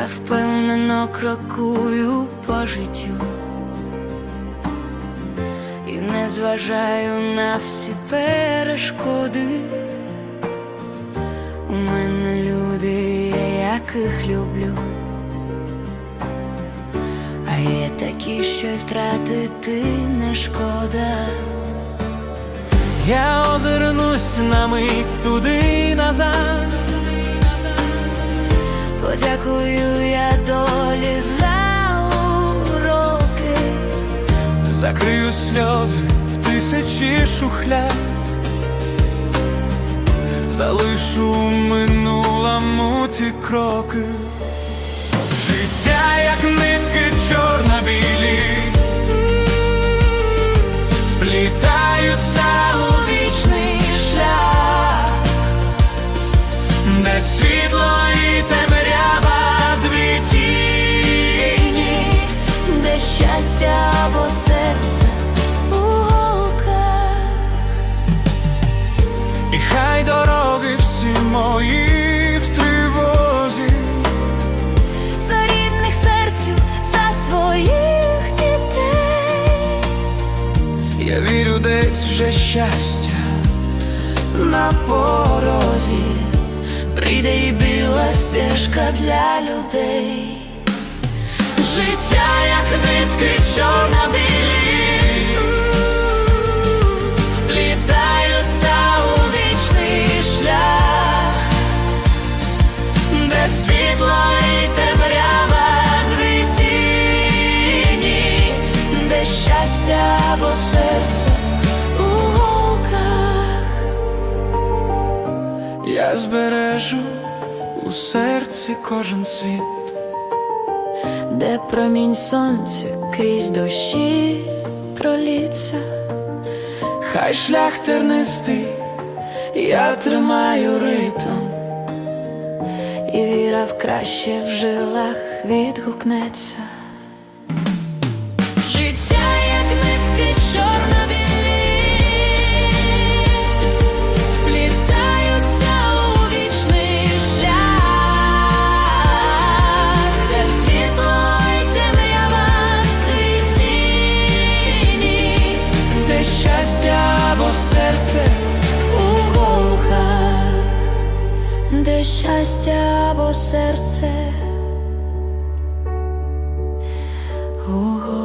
Я впевнено крокую по життю і не зважаю на всі перешкоди. У мене люди, я яких люблю, а є такі, що й втратити не шкода. Я озирнусь на мить туди назад. Подякую я долі за уроки. Закрию сльози в тисячі шухляд, залишу в минулому ті кроки. Життя, як нитки мої в тривозі, За рідних серців, за своїх дітей, я вірю десь вже щастя. на порозі прийде і біла стежка для людей. Життя, як щастя або серце у голках. я збережу у серці кожен світ. де промінь сонця крізь дощі проліться, Хай шлях тернистий, я тримаю ритм. і віра в краще в жилах відгукнеться. Там, де щастя або серце. Ого.